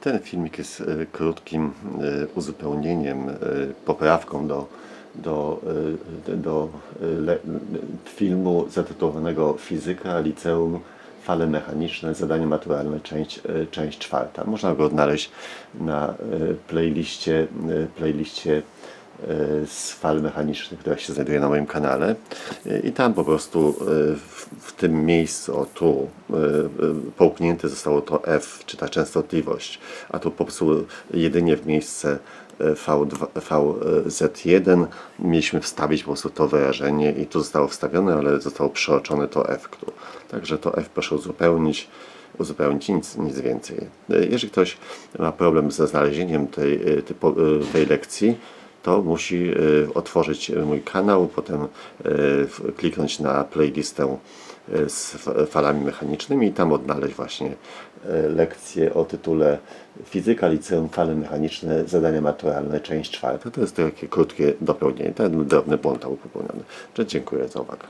Ten filmik jest e, krótkim e, uzupełnieniem, e, poprawką do, do, do filmu zatytułowanego Fizyka, Liceum, Fale mechaniczne, zadanie maturalne, część, część czwarta. Można go odnaleźć na playliście, playliście z fal mechanicznych, która się znajduje na moim kanale. E, I tam po prostu e, w, tym miejscu, o tu, e, e, połknięte zostało to F, czy ta częstotliwość, a tu po prostu jedynie w miejsce e, V2, VZ1 mieliśmy wstawić po prostu to wyrażenie i tu zostało wstawione, ale zostało przeoczone to F. tu. Także to F proszę uzupełnić uzupełnić nic, nic więcej. E, Jeżeli ktoś ma problem ze znalezieniem tej, e, e, tej lekcji, to musi e, otworzyć mój kanał, potem e, kliknąć na playlistę e, z falami mechanicznymi i tam odnaleźć właśnie e, lekcję o tytule Fizyka, liceum, fale mechaniczne, zadania maturalne, część czwarta. To jest takie krótkie dopełnienie. Ten drobny błąd popełniony. Dziękuję za uwagę.